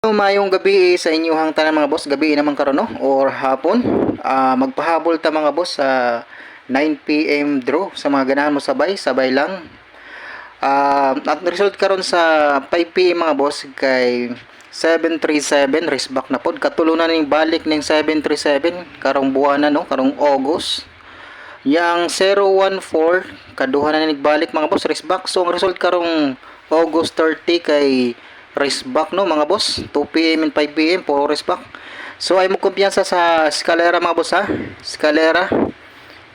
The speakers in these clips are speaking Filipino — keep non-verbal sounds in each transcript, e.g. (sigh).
So, mayong gabi sa inyong tanan mga boss, gabi naman karon no? Or hapon. Ah, magpahabol ta mga boss sa 9 PM draw sa mga ganahan mo sabay, sabay lang. Ah, at result karon sa 5 PM mga boss kay 737 race back na pod. Katulunan ning balik ning 737 karong buwan na no? Karong August. Yang 014 kaduha na nagbalik mga boss race back. So ang result karong August 30 kay race back no mga boss? 2 PM and 5 PM for race back. So ay mo kumpiyansa sa eskalera mga boss ha? Eskalera.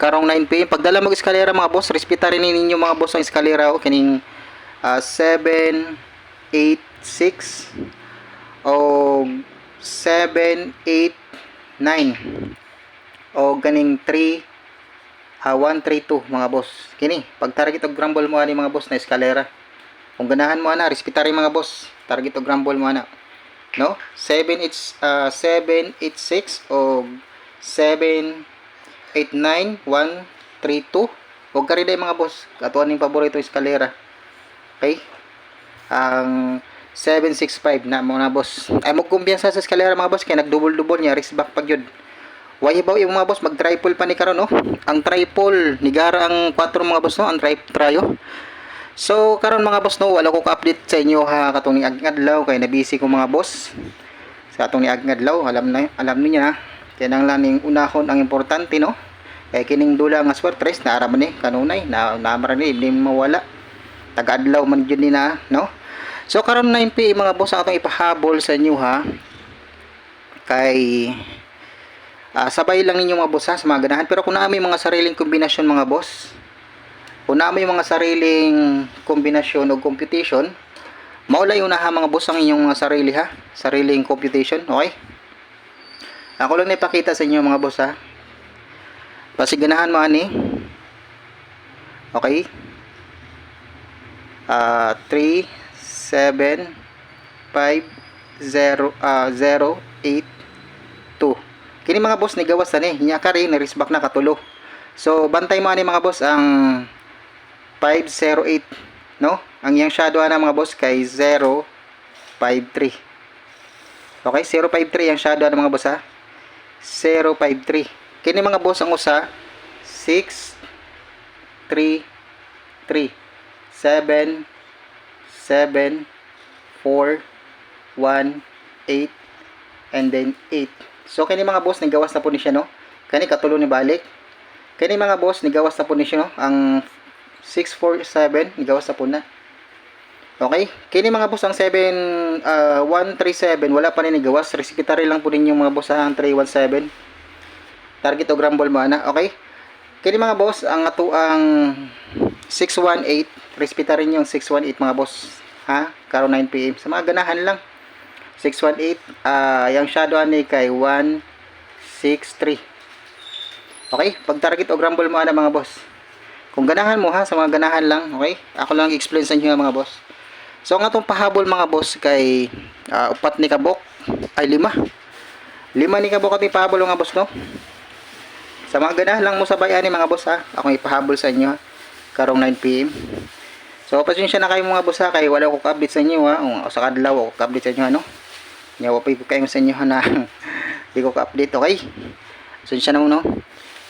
Karong 9 PM pagdala mo og eskalera mga boss respeta rin ninyo mga boss ang eskalera o kining ah, 7 8 6 o 7 8 9 o ganing 3 Ah, 132 mga boss. Kini, pag target og grumble mo ani mga boss na eskalera. Kung ganahan mo ana, respetary mga boss. Target og grumble mo ana. No? 7 it's uh, 786 o 789 132. Huwag ka rin mga boss. Katuan ning paborito eskalera. Okay? Ang 765 na mga boss. Ay mo kumpiyansa sa eskalera mga boss kay nagdubol-dubol niya risk back pag yun. Why ba yung mga boss mag triple pa ni karon no? Ang triple ni gara ang 4 mga boss no, ang tri tryo. So karon mga boss no, wala ko ka-update sa inyo ha katong ni adlaw kay na busy ko mga boss. Sa atong ni adlaw, alam na alam niyo na. Kaya nang lang ning unahon ang importante no. Kay kining dula nga swertres na ara man ni kanunay na namara ni hindi mawala. Taga-adlaw man gyud ni na no. So karon 9 PM mga boss ang atong ipahabol sa inyo ha. Kay Ah, sabay lang ninyo mga boss ha, sa mga ganahan. Pero kung namin mga sariling kombinasyon mga boss, kung namin mga sariling kombinasyon o computation, maulay unaha mga boss ang inyong mga sarili ha, sariling computation, okay? Ako lang ipakita sa inyo mga boss ha. Pasiganahan mo ani. Okay? Ah, 3 7 5 0 ah 0 8 2 kini mga boss ni gawas na ni nya ka rin ni back na katulo so bantay mo ani mga boss ang 508 no ang yang shadow na mga boss kay 053 okay 053 ang shadow na mga boss ha 053 kini mga boss ang usa 6 3 3 7 7 4 1 8 and then 8 So kani mga boss nigawas na po ni siya no. Kani katulo ni balik. Kani mga boss nigawas na po ni siya no. Ang 647 nigawas na po na. Okay? Kini mga boss ang 7 uh, 137 wala pa ni nigawas. Resipitary lang po ninyo mga boss ang 317. Target o grumble mo ana. Okay? Kini mga boss ang ato ang 618 respetary yung 618 mga boss. Ha? Karo 9 PM. Sa mga ganahan lang. 618 ah yung shadow ani kay 163 okay pag target o grumble mo ana mga boss kung ganahan mo ha sa mga ganahan lang okay ako lang explain sa inyo mga boss so ang atong pahabol mga boss kay ah, upat ni kabok ay lima lima ni kabok ating pahabol mga boss no sa mga ganahan lang mo sabay ani mga boss ha akong ipahabol sa inyo karong 9pm So, pasensya na kayo mga boss ha, kay wala ko ka-update sa inyo ha. O, sa kadlaw, ako ka-update sa inyo ano. Nyawa pa kayo sa inyo ha, na (laughs) hindi ko ka-update, okay? Pasensya na mo no.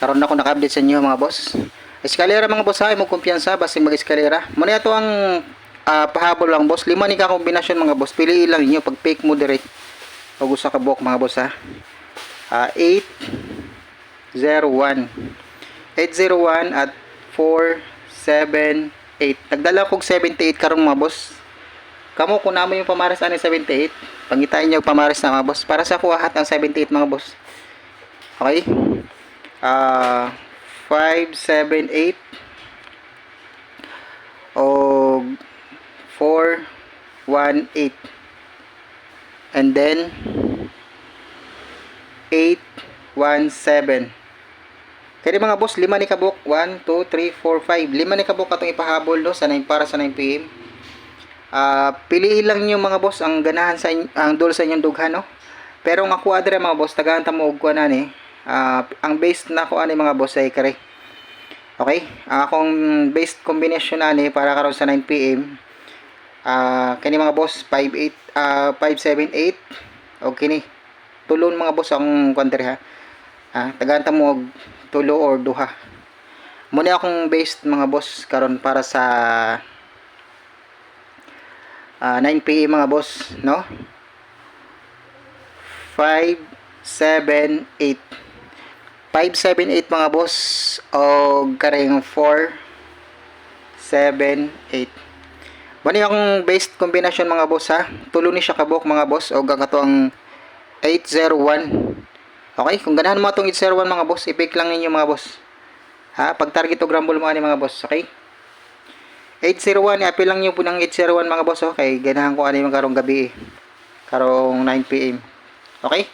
Karon na ako naka-update sa inyo mga boss. Eskalera mga boss ha, mo kumpiyansa basta mag-eskalera. Muna ito ang ah, pahabol lang boss. Lima ni ka kombinasyon mga boss. Piliin lang niyo pag fake mo direct. Pag usa ka buhok mga boss ha. Ah, 801 801 at 478 nagdala kog 78 karong mga boss kamo kung namo yung pamaras ani 78 pangitain niyo pamaras na mga boss para sa kuwahat ang 78 mga boss okay ah 578 o 418 and then 817 kaya mga boss, lima ni kabuk. 1, 2, 3, 4, 5. Lima ni kabuk atong ipahabol no, sa 9 para sa 9 PM. Ah, piliin lang niyo mga boss ang ganahan sa ang dol sa inyong dughan no. Pero ang ako mga boss, tagahan ta mo og kuan ani. Ah, ang base na ko ani mga boss ay kare. Okay? Ang akong base combination ani para karon sa 9 PM. Ah, kini mga boss 58 ah 578 o kini tulon mga boss ang kwanter ha. Ah, tagaanta mo tulo or duha. Muna akong based mga boss karon para sa ah 9 PM mga boss, no? 5 7 8 578 mga boss o karing 4 7 8 Bani akong based combination mga boss ha. Tulo ni siya kabok mga boss o gato ang 801. Okay, kung ganahan mo itong 801 mga boss, i-pick lang ninyo mga boss. Ha, pag target o grumble mo ani mga boss, okay? 801, i-appeal lang nyo po ng 801 mga boss, okay? Ganahan ko ano yung karong gabi eh. Karong 9 p.m. Okay?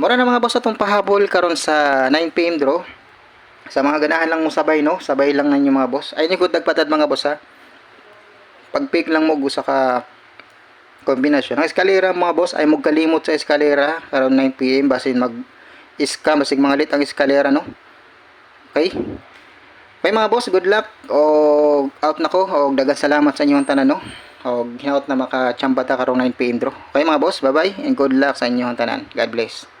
Mura na mga boss itong pahabol karon sa 9 p.m. draw. Sa mga ganahan lang mo sabay, no? Sabay lang ninyo mga boss. Ay, ni good nagpatad mga boss, ha? Pag pick lang mo gusto ka kombinasyon. Ang eskalera mga boss ay magkalimot sa eskalera karon 9 PM basin mag iska basig mga lit ang eskalera no. Okay? Bye mga boss, good luck o out na ko o dagang salamat sa inyong tanan no. O hinaot na makachamba ta karong 9 PM draw. Okay mga boss, bye bye and good luck sa inyong tanan. God bless.